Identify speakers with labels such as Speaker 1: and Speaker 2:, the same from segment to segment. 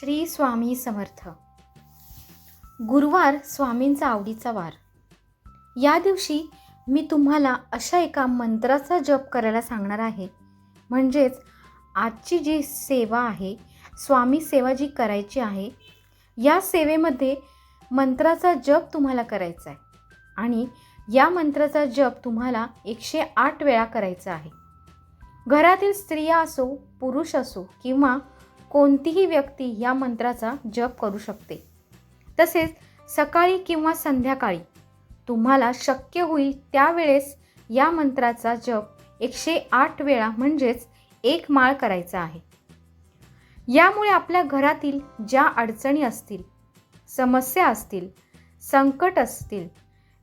Speaker 1: श्री स्वामी समर्थ. गुरुवार स्वामींचा आवडीचा वार. या दिवशी मी तुम्हाला अशा एका मंत्राचा जप करायला सांगणार आहे. म्हणजेच आजची जी सेवा आहे स्वामी सेवा जी करायची आहे या सेवेमध्ये मंत्राचा जप तुम्हाला करायचा आहे. आणि या मंत्राचा जप तुम्हाला एकशे आठ वेळा करायचा आहे. घरातील स्त्रिया असो पुरुष असो किंवा कोणतीही व्यक्ती या मंत्राचा जप करू शकते. तसेच सकाळी किंवा संध्याकाळी तुम्हाला शक्य होईल त्यावेळेस या मंत्राचा जप एकशे आठ वेळा म्हणजेच एक माळ करायचा आहे. यामुळे आपल्या घरातील ज्या अडचणी असतील समस्या असतील संकट असतील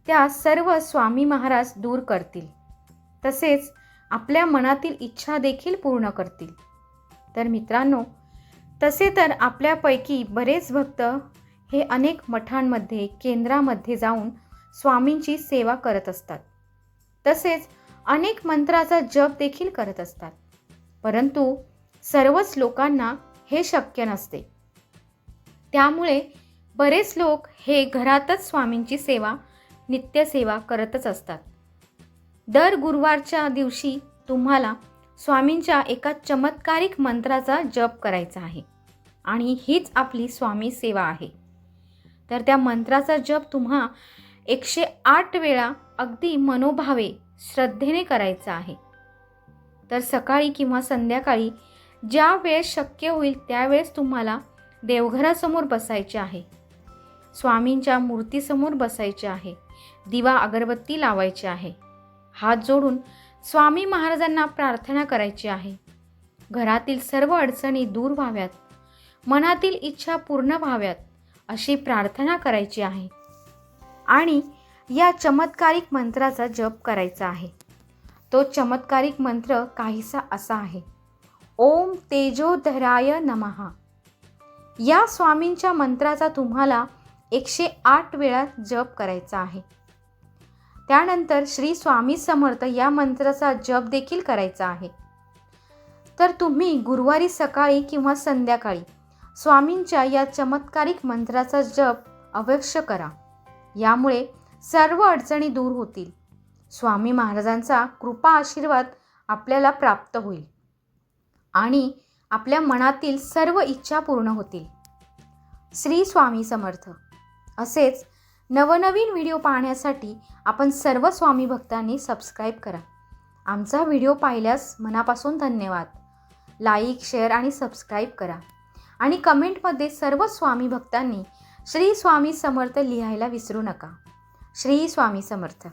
Speaker 1: त्या सर्व स्वामी महाराज दूर करतील. तसेच आपल्या मनातील इच्छा देखील पूर्ण करतील. तर मित्रांनो तसे तर आपल्यापैकी बरेच भक्त हे अनेक मठांमध्ये केंद्रामध्ये जाऊन स्वामींची सेवा करत असतात. तसेच अनेक मंत्राचा जप देखील करत असतात. परंतु सर्वच लोकांना हे शक्य नसते. त्यामुळे बरेच लोक हे घरातच स्वामींची सेवा नित्यसेवा करतच असतात. दर गुरुवारच्या दिवशी तुम्हाला स्वामींच्या एका चमत्कारिक मंत्राचा जप करायचा आहे. आणि हीच आपली स्वामी सेवा आहे. तर त्या मंत्राचा जप तुम्हा एकशे आठ वेळा अगदी मनोभावे श्रद्धेने करायचा आहे. तर सकाळी किंवा संध्याकाळी ज्या वेळेस शक्य होईल त्यावेळेस तुम्हाला देवघरासमोर बसायचे आहे. स्वामींच्या मूर्तीसमोर बसायचे आहे. दिवा अगरबत्ती लावायची आहे. हात जोडून स्वामी महाराजांना प्रार्थना करायची आहे. घरातील सर्व अडचणी दूर व्हाव्यात. मनातील इच्छा पूर्ण व्हाव्यात अशी प्रार्थना करायची आहे. आणि या चमत्कारिक मंत्राचा जप करायचा आहे. तो चमत्कारिक मंत्र काहीसा असा आहे. ओम तेजोधराय नमहा या स्वामींच्या मंत्राचा तुम्हाला एकशे आठ वेळा जप करायचा आहे. त्यानंतर श्री स्वामी समर्थ या मंत्राचा जप देखील करायचा आहे. तर तुम्ही गुरुवारी सकाळी किंवा संध्याकाळी स्वामींच्या या चमत्कारिक मंत्राचा जप अवश्य करा. यामुळे सर्व अडचणी दूर होतील. स्वामी महाराजांचा कृपा आशीर्वाद आपल्याला प्राप्त होईल. आणि आपल्या मनातील सर्व इच्छा पूर्ण होतील. श्री स्वामी समर्थ. असेच नवनवीन व्हिडिओ पाहण्यासाठी आपण सर्व स्वामी भक्तांनी सबस्क्राईब करा. आमचा व्हिडिओ पाहिल्यास मनापासून धन्यवाद. लाईक शेअर आणि सबस्क्राईब करा. आणि कमेंटमध्ये सर्व स्वामी भक्तांनी श्री स्वामी समर्थ लिहायला विसरू नका. श्री स्वामी समर्थ.